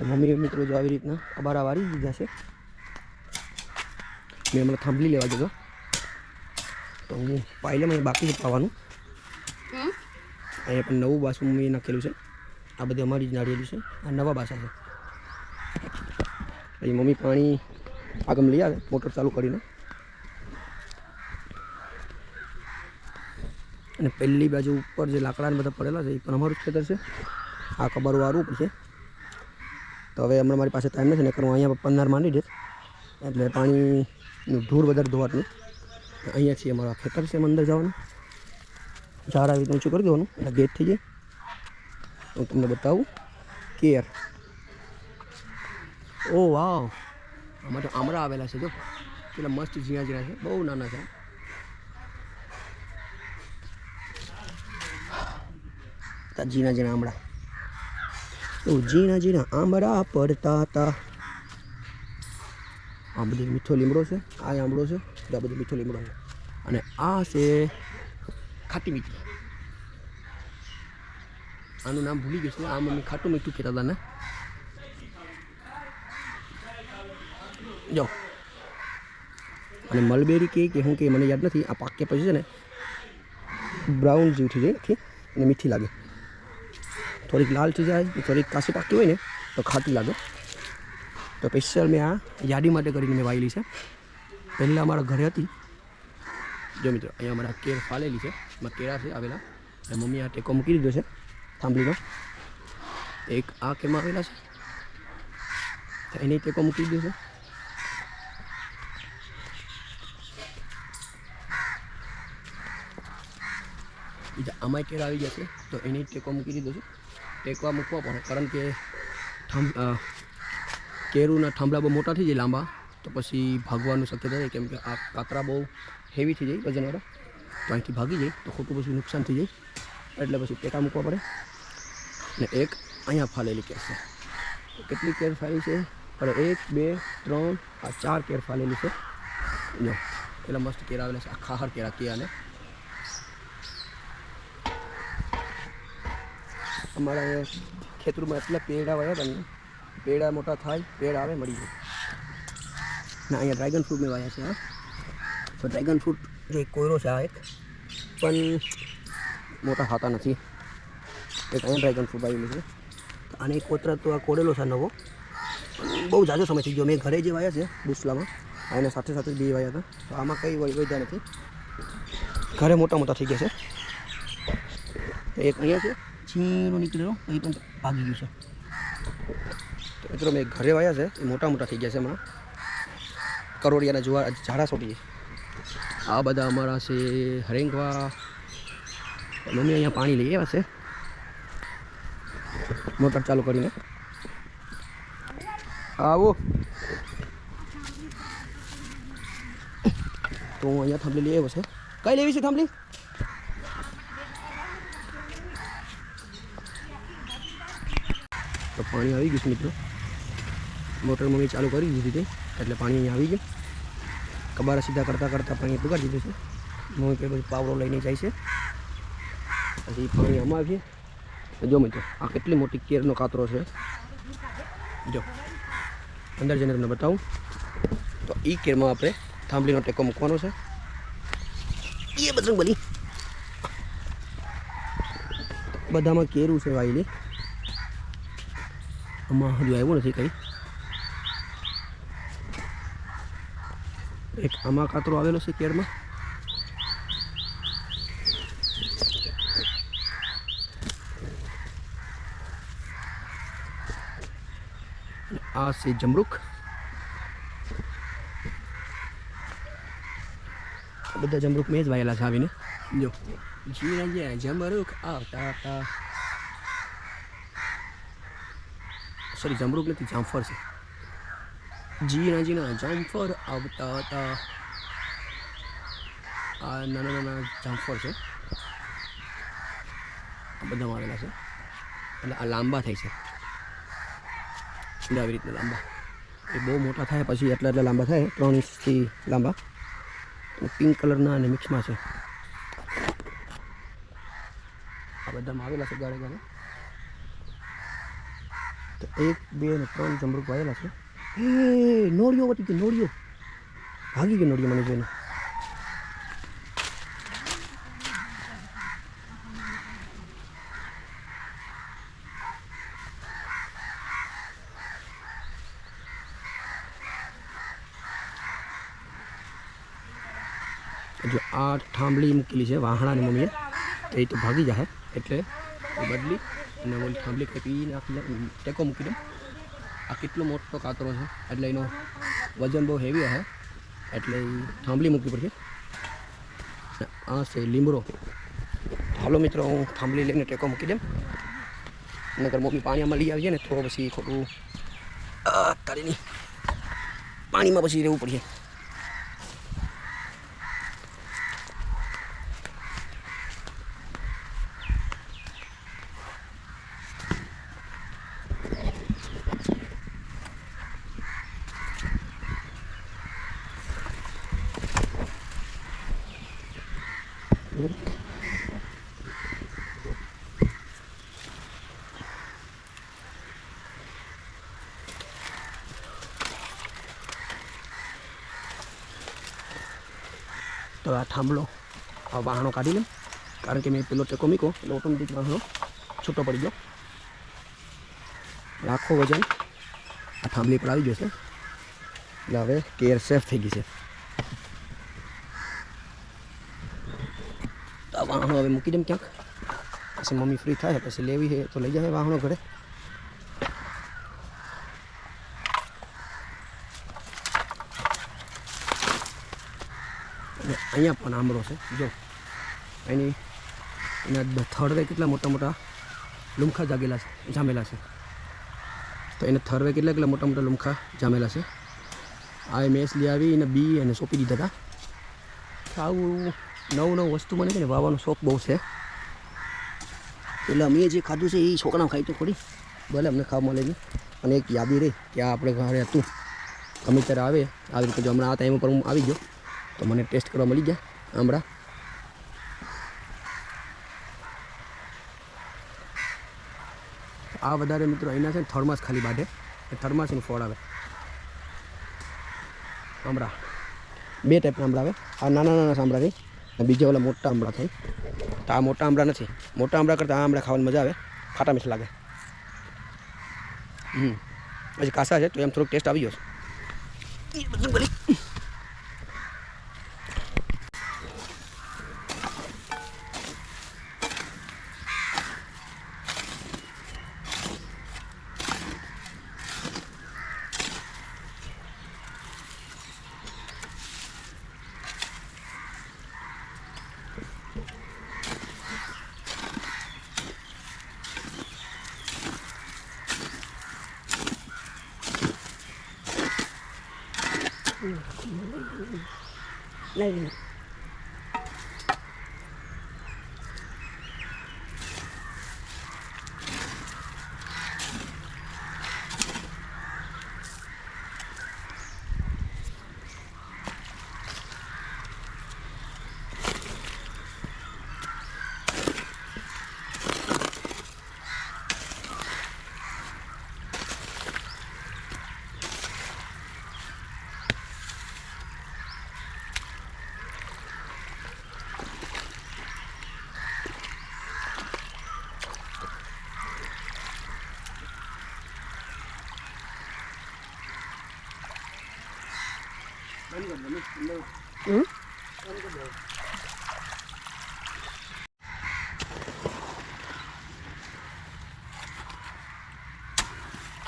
તો મમ્મીએ મિત્રો જો આવી રીતના અબારા વારી દીધા છે. મેં હમણાં થાંભલી લેવા જતો તો હું પાયલેમાં મને બાકી છે પાવાનું. અહીંયા પણ નવું બાસું મમ્મીએ નાખેલું છે. આ બધી અમારી જ નાળિયેલું છે. આ નવા બાસા છે. પછી મમ્મી પાણી આગમ લઈ આવે મોટર ચાલુ કરીને. અને પહેલી બાજુ ઉપર જે લાકડાને બધા પડેલા છે એ પણ અમારું ખેતર છે. આ કબારું વારવું પડશે. તો હવે હમણાં મારી પાસે ટાઈમ નથી ને હું અહીંયા પંદર માંડી દે એટલે પાણીનું ધૂળ વધારે ધોવાનું અહીંયા છીએ અમારા ખેતર છે અંદર જવાનું. ઝાડ આવી ઊંચું કરી દેવાનું, એટલે ગેટ થઈ જાય. હું તમને બતાવું, કેર. ઓ, વાવ. આમાં તો આમળા આવેલા છે, જો. પેલા મસ્ત ઝીણા ઝીણા છે. બહુ નાના છે. ઝીણા ઝીણા આમળા. ઝીણા ઝીણા આંબળા પડતા હતા આ બધો મીઠો લીમડો છે, આ આંબળો છે આ બધું મીઠો લીમડો છે. અને આ છે ખાટી મીઠી. આનું નામ ભૂલી ગયું છે, આ મમ્મી ખાટું મીઠું કહેતા હતા ને. જો. અને મલબેરી કે કે હું કે મને યાદ નથી, આ પાકે પછી છે ને, બ્રાઉન જેવું થઈ જાય અને મીઠી લાગે. થોડીક લાલ થઈ જાય થોડીક કાસી પાકી હોય ને તો ખાટી લાગે. તો સ્પેશિયલ મેં આ યાદી માટે કરીને મેં વાયેલી છે. પહેલાં અમારા ઘરે હતી. જો મિત્રો, અહીંયા અમારા કેર ફાલેલી છે. એમાં કેળા છે આવેલા. અને મમ્મી આ ટેકો મૂકી દીધો છે. થાંભલીનો. એક આ કેમાં આવેલા છે. એને ટેકો મૂકી દીધો છે. બીજા આમાંય કેળા આવી જશે તો એને ટેકો મૂકી દીધો છે. ટેકવા મૂકવા પડે. કારણ કે થાંભ કેરુના થાંભલા બહુ મોટા થઈ જાય લાંબા. તો પછી ભાગવાનું શક્યતા રહે કેમ કે આ કાતરા બહુ હેવી થઈ જાય વજનવાળા તો અહીંથી ભાગી જાય તો ખોટું પછી નુકસાન થઈ જાય. એટલે પછી ટેકા મૂકવા પડે. ને એક અહીંયા ફાલેલી કેર છે. કેટલી કેર ફાલી છે? પણ એક, બે, ત્રણ, આ ચાર કેર ફાલેલી છે. જો પેલા મસ્ત કેર આવેલા છે. આ ખાહર કેરા કેળાને અમારા ખેતરમાં એટલા પેડા વાયા હતા ને પેડા મોટા થાય, પેડ આવે મળી જાય. ના, અહીંયા ડ્રેગન ફ્રૂટ મેં વાયા છે, હા. તો ડ્રેગન ફ્રૂટ જે કોયરો છે, આ એક. પણ મોટા ખાતા નથી. એક અહીંયા ડ્રેગન ફ્રૂટ આવેલું છે. અને કોતરા તો આ કોડેલો છે નવો. બહુ જાજો સમય થઈ ગયો. મેં ઘરે જે વાયા છે બુસલામાં એના સાથે સાથે બે વાયા હતા. તો આમાં કંઈ વધ્યા નથી ઘરે મોટા મોટા થઈ ગયા છે. એક અહીંયા છે. છીનો નીકળેલો એ પણ ભાગી ગયું છે. તો મિત્રો મેં ઘરે વાયા છે. એ મોટા મોટા થઈ ગયા છે હમણાં. કરોડિયાના જોવા ઝાડા છોડીએ આ બધા અમારા છે હરેંગવા મમ્મી અહીંયા પાણી લઈ આવ્યા છે. મોટર ચાલુ કરીને. આવો. તો હું અહીંયા થાંભલી લઈ આવ્યો છે. કઈ લેવી છે થાંભલી? તો પાણી આવી ગયું છે મિત્રો. મોટર મમ્મી ચાલુ કરી દીધી હતી. એટલે પાણી અહીંયા આવી ગયું. કબારા સીધા કરતાં કરતાં પાણી પુગાડી દીધું છે મમ્મી બધું પાવડો લઈને જાય છે. પછી પાણી આમાં આવીએ. જો મિત્રો, આ કેટલી મોટી કેરનો કાતરો છે. જો, અંદર જઈને તમને બતાવું. તો એ કેરમાં આપણે થાંભલીનો ટેકો મૂકવાનો છે. એ બજરંગ બની બધામાં કેરું છે વાયેલી. આમાં હજુ આવ્યું નથી કંઈ એક આમાં કાતરો આવેલો છે કેરમાં અને આ છે જમરૂક આ બધા જમરૂક મેં જ વાયેલા છે આવીને જો જીરા જે જમરૂક આવતા હતા સોરી જમરૂક નથી, જામફળ છે. જીના જીના જામફળ આવતા હતા. આ નાના નાના જામફળ છે. આ બધા આવેલા છે. એટલે આ લાંબા થાય છે. આવી રીતના લાંબા. એ બહુ મોટા થાય પછી એટલા એટલા લાંબા થાય, ત્રણ ઇંચથી લાંબા. પિંક કલરના અને મિક્સમાં છે. આ બધામાં આવેલા છે ગાળે ગાળે. તો એક, બે ને ત્રણ જમરૂક વાયેલા છે. એ, નોળિયો વટી ગયો, નોળિયો. ભાગી ગયો નોળિયો મને જોઈને. જો આ થાંભલી મૂકેલી છે વાહણાની મમ્મીએ, તો એ તો ભાગી જાય એટલે બદલી અને ઓલી થાંભલી નાખી દે ટેકો મૂકી દે. આ કેટલો મોટો કાતરો છે. એટલે એનો વજન બહુ હેવી હશે એટલે થાંભલી મૂકવી પડશે. આ છે લીમડો. હાલો મિત્રો, હું થાંભલી લઈને ટેકો મૂકી દઉં નગર મમ્મી પાણીમાં લઈ આવીએ ને તો પછી ખોટું, આ, તારીની પાણીમાં પછી રહેવું પડશે. તો આ થાંભલો, આ વાહણો કાઢી લે. કારણ કે મેં પેલો ટેકો મૂક્યો, એટલે ઓટોમેટિક વાહણો છૂટો પડી ગયો. રાખો વજન. આ થાંભલી પર આવી ગયો છે એટલે હવે કેર સેફ થઈ ગઈ છે તો આ વાહણો હવે મૂકી દેમ ક્યાંક. પછી મમ્મી ફ્રી થાય, પછી લેવી છે, તો લઈ જાય વાહણો ઘરે. અહીંયા પણ આંબળો છે, જો. એની એના થડવે કેટલા મોટા મોટા લુમખા જાગેલા છે, જામેલા છે. તો એને થરવે કેટલા કેટલા મોટા મોટા લુમખા જામેલા છે. આ મેસ લઈ આવી, એને બી અને સોંપી દીધા હતા. આવું નવું નવું વસ્તુ મને છે ને વાવવાનો શોખ બહુ છે. એટલે અમે જે ખાધું છે એ છોકરા ખાઈ તો ખોડી ભલે અમને ખાવા મળે છે અને એક યાદી રહી કે આ આપણે ઘરે હતું. ગમે ત્યારે આવે, આવી રીતે જો હમણાં આ ટાઈમ ઉપર હું આવી ગયો. તો મને ટેસ્ટ કરવા મળી ગયા આમળા આ વધારે મિત્રો અહીંના છે ને થર્માસ ખાલી બાઢે થર્માસનું ફળ આવે. આમળા બે ટાઈપના આંબળા આવે. આ નાના નાના સાંભળા થઈ અને બીજા ઓલા મોટા આંબળા થાય. તો આ મોટા આંબળા નથી. મોટા આંબળા કરતાં આ આંબળા ખાવાની મજા આવે. ખાટા મીઠ લાગે. હમ. પછી કાસા છે, તો એમ થોડોક ટેસ્ટ આવી ગયો છે. એ બધું નહીં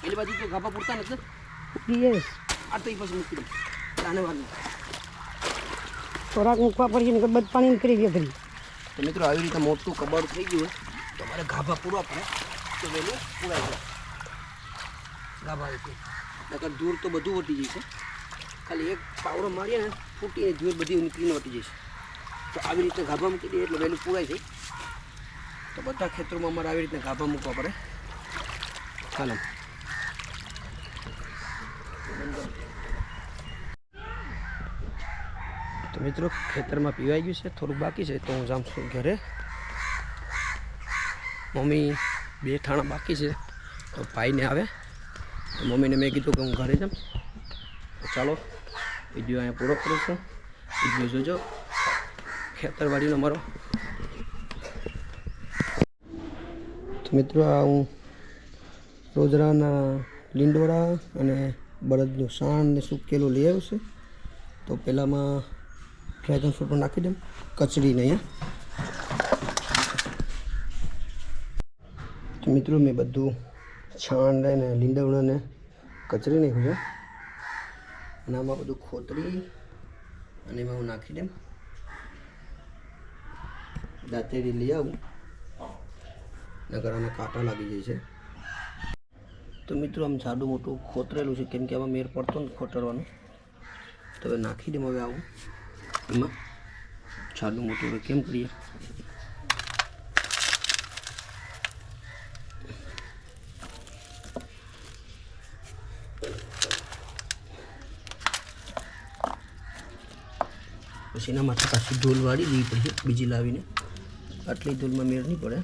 પેલી બાજુ તો ગાભા પૂરતા નથી? યસ આ તો એ પછી મૂકી આને વાગી. ખોરાક મૂકવા પડશે ને બધ પાણી નીકળી ગયા ફરી તો મિત્રો આવી રીતે મોટું કબાડ થઈ ગયું તો મારે ગાભા પૂરવા પડે તો વહેલું પૂરાઈ જાય. ગાભા એટલે નકર ધૂળ તો બધું વટી જશે ખાલી એક પાવડો મારીએ ને ફૂટીને ધૂળ બધી નીકળીને વટી જશે. તો આવી રીતે ગાભા મૂકી દઈએ એટલે વહેલું પૂરાઈ જાય તો બધા ખેતરોમાં અમારે આવી રીતે ગાભા મૂકવા પડે. ચાલો. તો મિત્રો, ખેતરમાં પીવાઈ ગયું છે, થોડુંક બાકી છે, તો હું જાઉં છું ઘરે. મમ્મી બે ઠાણા બાકી છે, તો ભાઈને આવે. તો મમ્મીને મેં કીધું કે હું ઘરે જાઉં. ચાલો વીડિયો અહીંયા પૂરો કરું છું. વીડિયો જોજો. ખેતરવાડીનો મારો. તો મિત્રો હું રોજરાના લીંડોળા અને બળદનું સાણ ને સૂકેલું લઈ આવ્યું છે. તો પહેલાંમાં ડ્રેગન ફ્રૂટ પણ નાખી દઉં. કચડીને અહીંયા. મિત્રો, મેં બધું છાણ ને લીંડવણાને કચરી નાખ્યું છે અને આમાં બધું ખોતરી અને એમાં હું નાખી દઉં દાંતેરી લઈ આવું. નગર આના કાંટા લાગી જાય છે. તો મિત્રો, આમ જાડું મોટું ખોતરેલું છે, કેમ કે આમાં મેર પડતો ને ખોતરવાનું. તો હવે નાખી દઉં હવે આવું. એમાં જાડું મોટું કેમ કરીએ? પછી એના માથે પાછી ઢોલ વાળી દેવી પડશે બીજી લાવીને આટલી ઢોલમાં મેળ નહીં પડે.